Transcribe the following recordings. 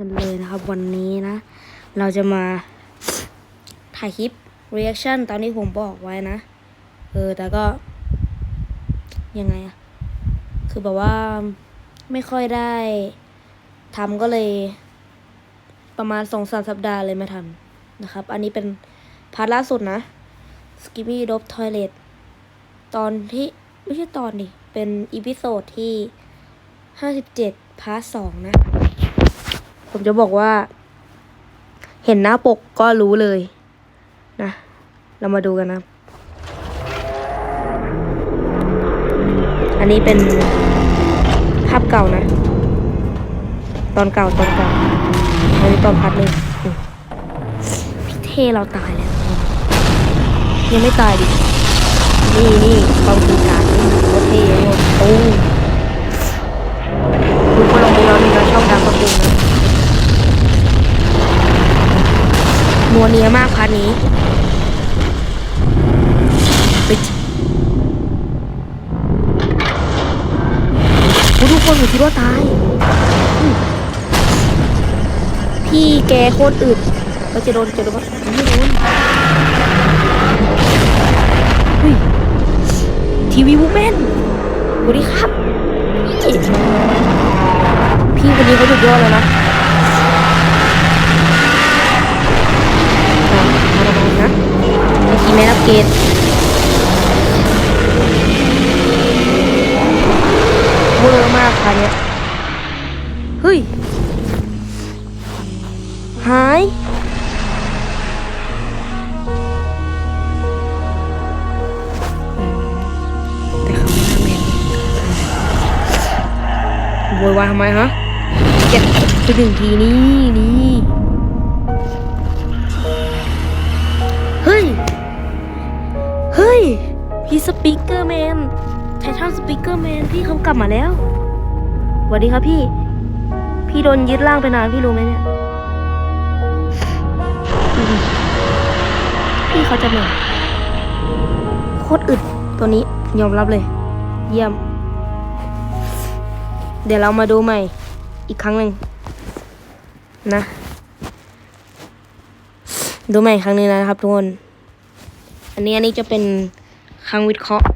กันเลยนะครับ วันนี้นะ เราจะมาถ่ายคลิป reaction ตามที่ผมบอกไว้นะ เออ แต่ก็ ยังไงอะคือแบบว่าไม่ค่อยได้ทำก็เลย ประมาณสองสามสัปดาห์เลยไม่ทำนะครับ อันนี้เป็นพาร์ทล่าสุดนะ Skippy Dope Toilet ตอนที่ไม่ใช่ตอนดิ เป็นอีพิโซดที่ห้าสิบเจ็ดพาร์ทสองนะ ผมจะบอกว่า เห็นหน้าปกก็รู้เลยนะ เรามาดูกันนะอันนี้เป็นภาพเก่านะ ตอนเก่าตอนเก่าอันนี้ตอนพัดหนึ่งอืมพี่เทเราตายแล้ว ยังไม่ตายดิ นี่นี่กองตีการนี่โคตรเท่เลยโอ้ เนียมากพาร์ทนี้ไปจิโอ้ทุกคนผมคิดว่าตาย พี่แกโคตรอึดเราจะโดนจะโดนปะไม่โดนเฮ้ยทีวีวูแมนสวัสดีครับ พี่คนนี้เขาสุดยอดเลยนะ ทีไม่รับเวอร์มากค่ะเนี่ยเฮ้ย หาย แต่เขาไม่ทำเองโวยวายทำไมฮะเจ็บไปหนึ่งทีนี่นี่ พี่สปีกเกอร์แมนไททันสปีกเกอร์แมนพี่เขากลับมาแล้วสวัสดีครับพี่ พี่โดนยึดร่างไปนานพี่รู้ไหมเนี่ย พี่เขาจะมาโคตรอึดตัวนี้ยอมรับเลย เยี่ยม เดี๋ยวเรามาดูใหม่ อีกครั้งหนึ่งนะ ดูใหม่อีกครั้งหนึงนะครับทุกคน อันนี้อันนี้จะเป็น ครั้งวิเคราะห์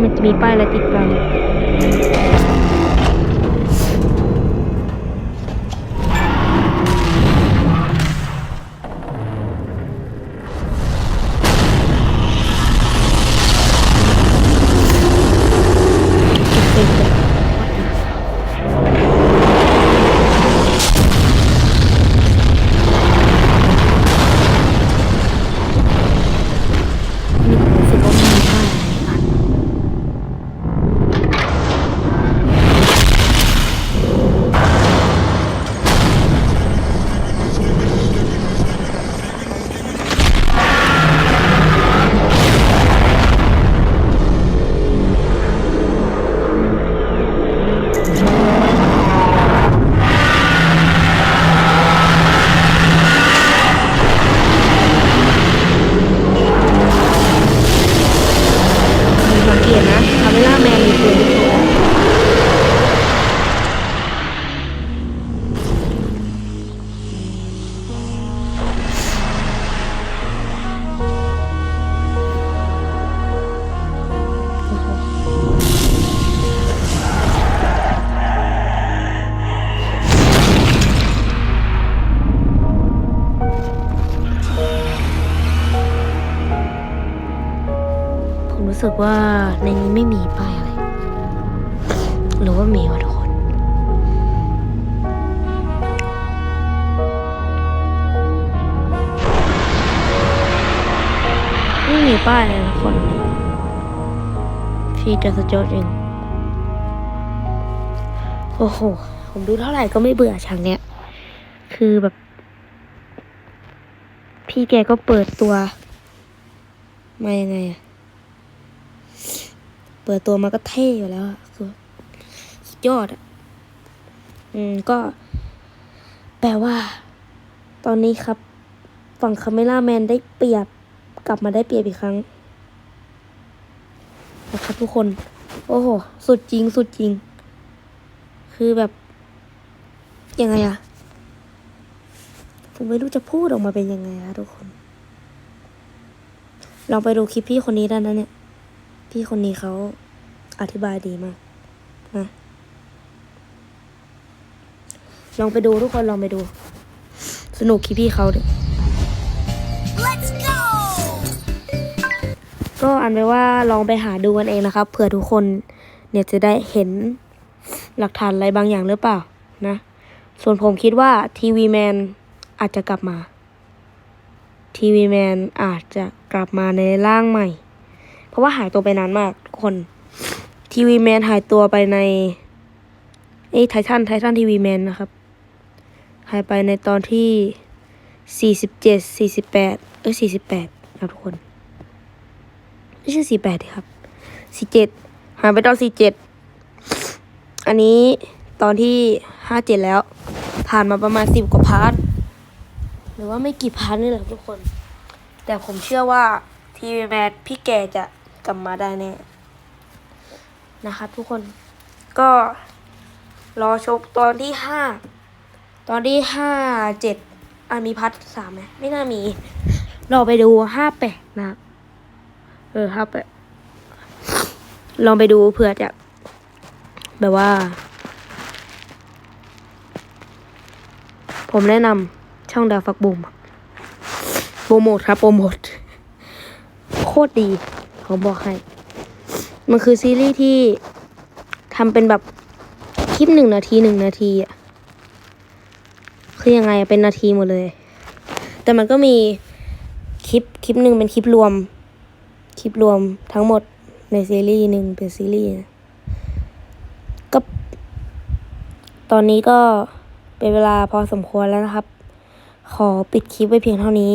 มันจะมีป้ายอะไรติดบัง รู้สึกว่าในนี้ไม่มีป้ายอะไร หรือว่ามีวะทุกคน ไม่มีป้ายเลยทุกคนพี่จะสะจดเองโอ้โห ผมดูเท่าไหร่ก็ไม่เบื่อฉากเนี้ย คือแบบ พี่แกก็เปิดตัว มายังไงอะ เปิดตัวมาก็เท่อยู่แล้วอะคือสุดยอดอะอืมก็ แปลว่า ตอนนี้ครับ ฝั่งคาเมล่าแมนได้เปรียบกลับมาได้เปรียบอีกครั้งนะครับทุกคน โอ้โห สุดจริง สุดจริง คือแบบ ยังไงอะผมไม่รู้จะพูดออกมาเป็นยังไงอะทุกคน ลองไปดูคลิปพี่คนนี้ได้นะเนี่ย พี่คนนี้เขาอธิบายดีมากนะลองไปดูทุกคนลองไปดู สนุกคลิปพี่เขาดิ Let's go! ก็อันไว้ว่าลองไปหาดูกันเองนะครับเผื่อทุกคนเนี่ยจะได้เห็นหลักฐานอะไรบางอย่างหรือเปล่านะ ส่วนผมคิดว่าทีวีแมนอาจจะกลับมาทีวีแมนอาจจะกลับมาในร่างใหม่เพ ราะว่าหายตัวไปนานมากทุกคนทีวีแมนหายตัวไปในไอ้ไททันไททันทีวีแมนนะครับ หายไปในตอนที่สี่สิบเจ็ดสี่สิบแปดเอ้ยสี่สิบแปดครับทุกคน ไม่ใช่สี่แปดครับสี่เจ็ดหายไปตอนสี่เจ็ดอันนี้ตอนที่ห้าเจ็ดแล้ว ผ่านมาประมาณสิบกว่าพาร์ท หรือว่าไม่กี่พาร์ทนี่แหละทุกคน แต่ผมเชื่อว่าทีวีแมนพี่แกจะ กลับมาได้แน่นะครับทุกคนก็รอชมตอนที่ห้าตอนที่ห้าเจ็ดอะมีพาร์ทสามไหมไม่น่ามีรอไปดูห้าแปดนะเออครับลองไปดูเผื่อจะแบบว่า ผมแนะนำช่องดาวฟักบูมโปรโมทครับโปรโมทโคตรดี ผมบอกให้ มันคือซีรีส์ที่ทำเป็นแบบคลิปหนึ่งนาทีหนึ่งนาทีอะคือยังไงเป็นนาทีหมดเลย แต่มันก็มีคลิปคลิปหนึ่งเป็นคลิปรวม คลิปรวมทั้งหมดในซีรีส์หนึ่งเป็นซีรีส์ก็ตอนนี้ก็เป็นเวลาพอสมควรแล้วนะครับ ขอปิดคลิปไว้เพียงเท่านี้